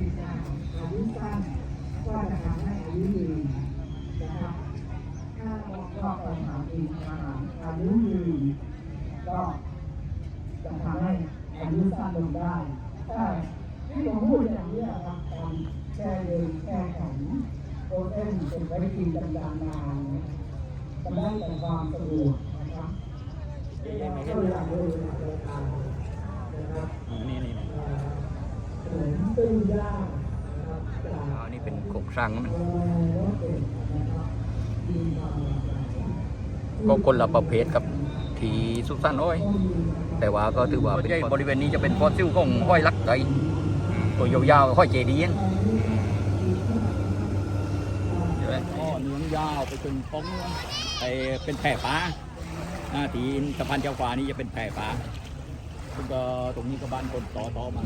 อายุสั้นก็จะทำให้อายุยืนนะครับถ้าก็ไปหากินอาหารอายุยืนก็จะทำให้อายุสั้นลงได้แต่ที่ผมพูดอย่างนี้ครับการแช่เย็นแช่แข็งโปรตีนเป็นไว้กินกันยาวนานนะจะได้แต่ความสะดวกนะครับก็เลยอยากเลยนะครับนี่นี่ อ่อขนมปิ้งย่างนะครับจากอ๋อนี่เป็นโครงสร้างของมันโรงแรมรถเก๋งนะครับมีความหลากหลายก็คนละประเภทกับที่สุสานน้อย แต่ว่าก็ถือว่าเป็นบริเวณนี้จะเป็นฟอสซิลของห้อยลักไก่ตัวยาวๆห้อยเจดีย์ใช่ไหมอ๋อเนื้อยาวไปจนป้องไปเป็นแผ่ฟ้าหน้าที่สะพานเจ้าฟ้านี่จะเป็นแผ่ฟ้า ซึ่งก็ตรงนี้ก็บ้านคนต่อต่อมา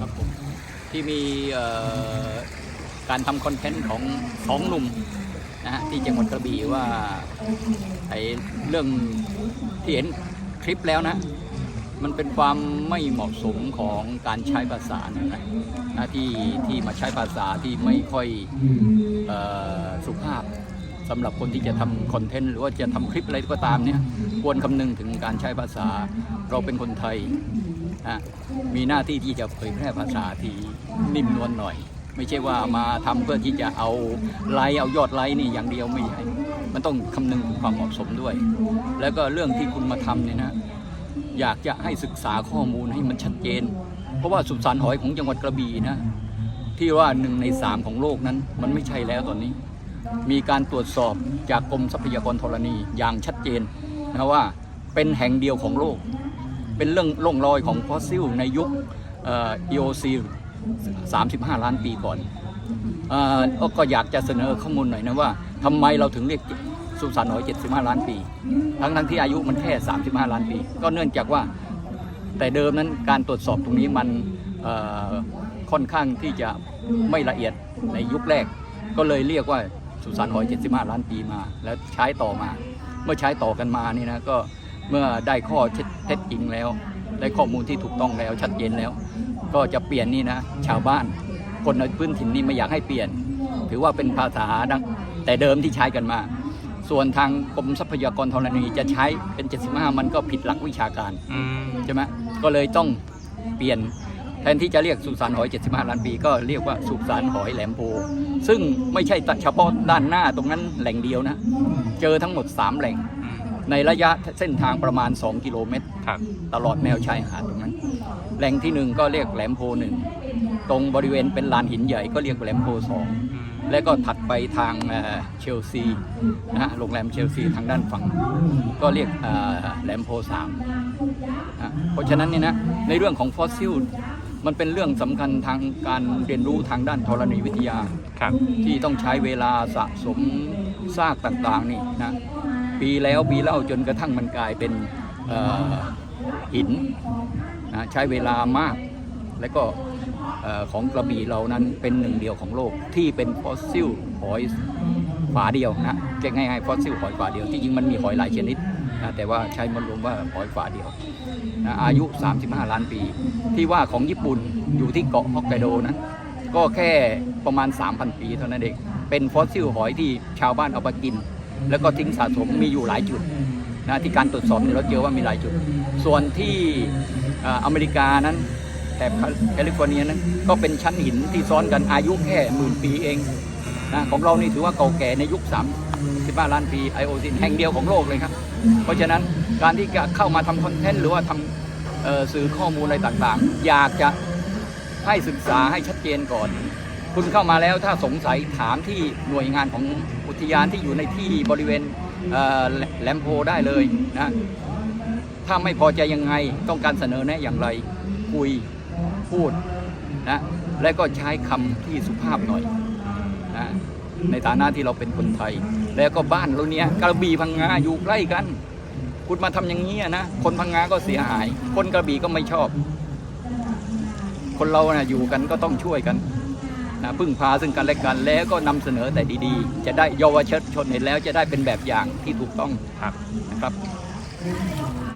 ครับผมที่มีการทำคอนเทนต์ของสองหนุ่มนะฮะที่จังหวัดกระบี่ว่าไอ้เรื่องที่เห็นคลิปแล้วนะ มันเป็นความไม่เหมาะสมของการใช้ภาษานะนะนะที่ที่มาใช้ภาษาที่ไม่ค่อยเอ่อสุภาพสำหรับคนที่จะทำคอนเทนต์หรือว่าจะทำคลิปอะไรก็ตามเนี่ยควรคำนึงถึงการใช้ภาษา เราเป็นคนไทยนะมีหน้าที่ที่จะเผยแพร่ภาษาที่นิ่มนวลหน่อย ไม่ใช่ว่ามาทำเพื่อที่จะเอาไลค์เอายอดไลค์นี่อย่างเดียวไม่ใช่มันต้องคำนึงถึงความเหมาะสมด้วย แล้วก็เรื่องที่คุณมาทำเนี่ยนะ อยากจะให้ศึกษาข้อมูลให้มันชัดเจน เพราะว่าสุสานหอยของจังหวัดกระบี่นะ ที่ว่าหนึ่งในสามของโลกนั้นมันไม่ใช่แล้วตอนนี้ มีการตรวจสอบจากกรมทรัพยากรธรณีอย่างชัดเจนนะว่าเป็นแห่งเดียวของโลก เป็นเรื่องร่องรอยของฟอสซิลในยุคเอ่อ EOC 35 ล้านปีก่อนเอ่อก็อยากจะเสนอข้อมูลหน่อยนะว่าทำไมเราถึงเรียก สุสานหอย 75 ล้านปี ทั้งทั้งๆที่อายุมันแค่ 35 ล้านปี ก็เนื่องจากว่าแต่เดิมนั้นการตรวจสอบตรงนี้มันค่อนข้างที่จะไม่ละเอียดในยุคแรก ก็เลยเรียกว่าสุสานหอย 75 ล้านปีมา แล้วใช้ต่อมา เมื่อใช้ต่อกันมานี่นะก็เมื่อได้ข้อเท็จจริงแล้ว ได้ข้อมูลที่ถูกต้องแล้วชัดเจนแล้ว ก็จะเปลี่ยนนี่นะชาวบ้าน คนในพื้นถิ่นนี่ไม่อยากให้เปลี่ยน ถือว่าเป็นภาษาดังแต่เดิมที่ใช้กันมา ส่วนทางกรมทรัพยากรธรณีจะใช้เป็น 75 มันก็ผิดหลักวิชาการอืมใช่ไหมก็เลยต้องเปลี่ยนแทนที่จะเรียกสุสานหอย 75 ล้านปี ก็เรียกว่าสุสานหอยแหลมโพซึ่งไม่ใช่เฉพาะด้านหน้าตรงนั้นแหล่งเดียวนะ เจอทั้งหมด 3 แหล่ง อืมในระยะเส้นทางประมาณ 2 กิโลเมตร ครับ ตลอดแนวชายหาดตรงนั้น แหล่งที่หนึ่งก็เรียกแหลมโพหนึ่ง ตรงบริเวณเป็นลานหินใหญ่ก็เรียกแหลมโพสอง อืม และก็ถัดไปทางเอ่อเชลซีนะฮะโรงแรมเชลซีทางด้านฝั่ง ก็เรียกเอ่อแหลมโพสามนะเพราะฉะนั้นเนี่ยนะในเรื่องของฟอสซิลมันเป็นเรื่องสำคัญทางการเรียนรู้ทางด้านธรณีวิทยา ครับ ที่ต้องใช้เวลาสะสมซากต่างๆนี่นะปีแล้วปีเล่าจนกระทั่งมันกลายเป็นเอ่อหินนะใช้เวลามาก และก็ของกระบี่เรานั้นเป็นหนึ่งเดียวของโลกที่เป็นฟอสซิลหอยฝาเดียวนะเรียกง่ายๆฟอสซิลหอยฝาเดียวที่จริงมันมีหอยหลายชนิดนะแต่ว่าใช้มารวมว่าหอยฝาเดียวนะอายุ 35 ล้านปี ที่ว่าของญี่ปุ่นอยู่ที่เกาะฮอกไกโดนั้นก็แค่ประมาณ 3,000 ปีเท่านั้นเองเป็นฟอสซิลหอยที่ชาวบ้านเอาไปกิน แล้วก็ทิ้งสะสมมีอยู่หลายจุดนะที่การตรวจสอบเราเจอว่ามีหลายจุด ส่วนที่อเมริกานั้น แถบแคลิฟอร์เนียนั้นก็เป็นชั้นหินที่ซ้อนกันอายุแค่หมื่นปีเองนะของเรานี่ถือว่าเก่าแก่ในยุค3 15ล้านปีไอโอซินแห่งเดียวของโลกเลยครับ เพราะฉะนั้นการที่จะเข้ามาทำคอนเทนต์หรือว่าทำสื่อข้อมูลอะไรต่างๆ อยากจะให้ศึกษาให้ชัดเจนก่อน คุณเข้ามาแล้วถ้าสงสัยถามที่หน่วยงานของอุทยานที่อยู่ในที่บริเวณเแหลมโพได้เลยนะถ้าไม่พอใจยังไงต้องการเสนอแนะอย่างไรคุย พูดนะและก็ใช้คำที่สุภาพหน่อยนะในฐานะที่เราเป็นคนไทย แล้วก็บ้านเราเนี้ยกระบี่พังงาอยู่ใกล้กัน คุณมาทำอย่างนี้อะนะคนพังงาก็เสียหาย คนกระบี่ก็ไม่ชอบ คนเรานะอยู่กันก็ต้องช่วยกันนะพึ่งพาซึ่งกันและกันแล้วก็นำเสนอแต่ดีๆ จะได้เยาวชนเห็นแล้วจะได้เป็นแบบอย่างที่ถูกต้องครับนะครับ